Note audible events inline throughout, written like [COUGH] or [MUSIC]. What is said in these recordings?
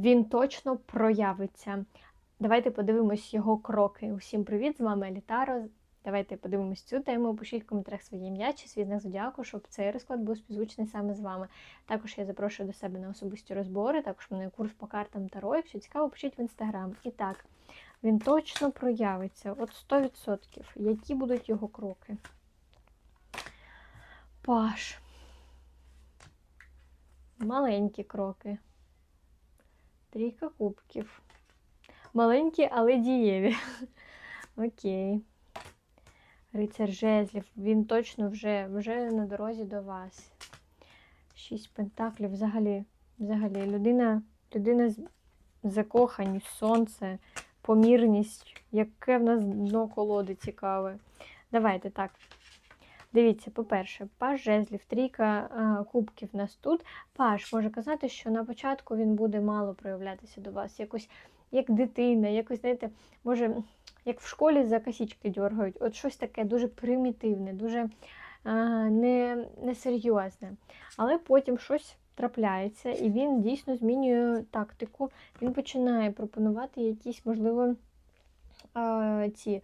він точно проявиться. Давайте подивимось його кроки. Усім привіт! З вами Елітаро. Давайте подивимось цю тему. Пишіть в коментарях своє ім'я чи свій знак зодіаку, щоб цей розклад був співзвучний саме з вами. Також я запрошую до себе на особисті розбори. Також в мене курс по картам Таро. Якщо цікаво, пишіть в інстаграм. І так, він точно проявиться. От 100%. Які будуть його кроки? Паш. Маленькі кроки. Трійка кубків. Маленькі, але дієві. [LAUGHS] Окей. Рицар жезлів. Він точно вже, вже на дорозі до вас. Шість пентаклів. Взагалі, взагалі, людина, людина закоханість, сонце, помірність. Яке в нас дно колоди цікаве. Давайте так. Дивіться, по-перше, паш жезлів, трійка а, кубків в нас тут. Паш може казати, що на початку він буде мало проявлятися до вас, якось як дитина, якось, знаєте, може, як в школі за косічки дергають. От щось таке дуже примітивне, дуже а, не, несерйозне. Але потім щось трапляється, і він дійсно змінює тактику. Він починає пропонувати якісь, можливо, ці е, с-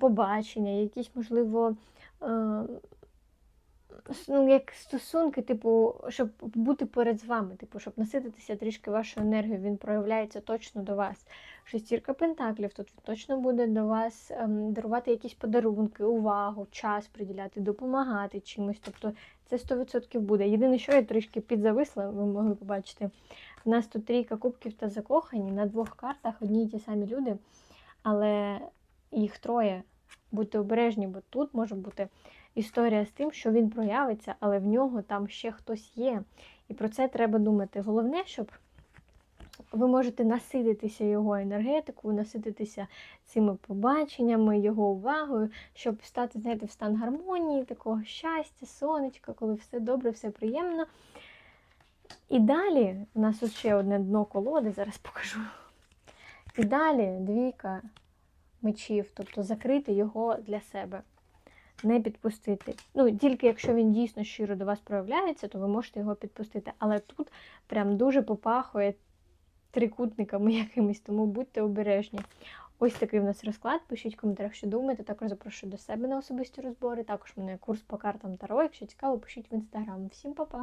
побачення, якісь, можливо, е, ну, як стосунки, типу, щоб бути перед з вами, типу, щоб насититися трішки вашою енергією, він проявляється точно до вас. Шестірка пентаклів тут точно буде до вас ем, дарувати якісь подарунки, увагу, час приділяти, допомагати чимось. Тобто це 100% буде. Єдине, що я трішки підзависла, ви могли побачити. У нас тут трійка кубків та закохані на двох картах одні й ті самі люди, але їх троє. Будьте обережні, бо тут може бути історія з тим, що він проявиться, але в нього там ще хтось є. І про це треба думати. Головне, щоб ви можете насититися його енергетикою, насититися цими побаченнями, його увагою, щоб стати, знаєте, в стан гармонії, такого щастя, сонечка, коли все добре, все приємно. І далі у нас ще одне дно колоди, зараз покажу. І далі двійка мечів, тобто закрити його для себе, не підпустити. Ну, тільки якщо він дійсно щиро до вас проявляється, то ви можете його підпустити. Але тут прям дуже попахує трикутниками [LAUGHS] якимись, тому будьте обережні. Ось такий в нас розклад. Пишіть в коментарях, що думаєте. Також запрошую до себе на особисті розбори. Також в мене курс по картам Таро. Якщо цікаво, пишіть в інстаграм. Всім па-па!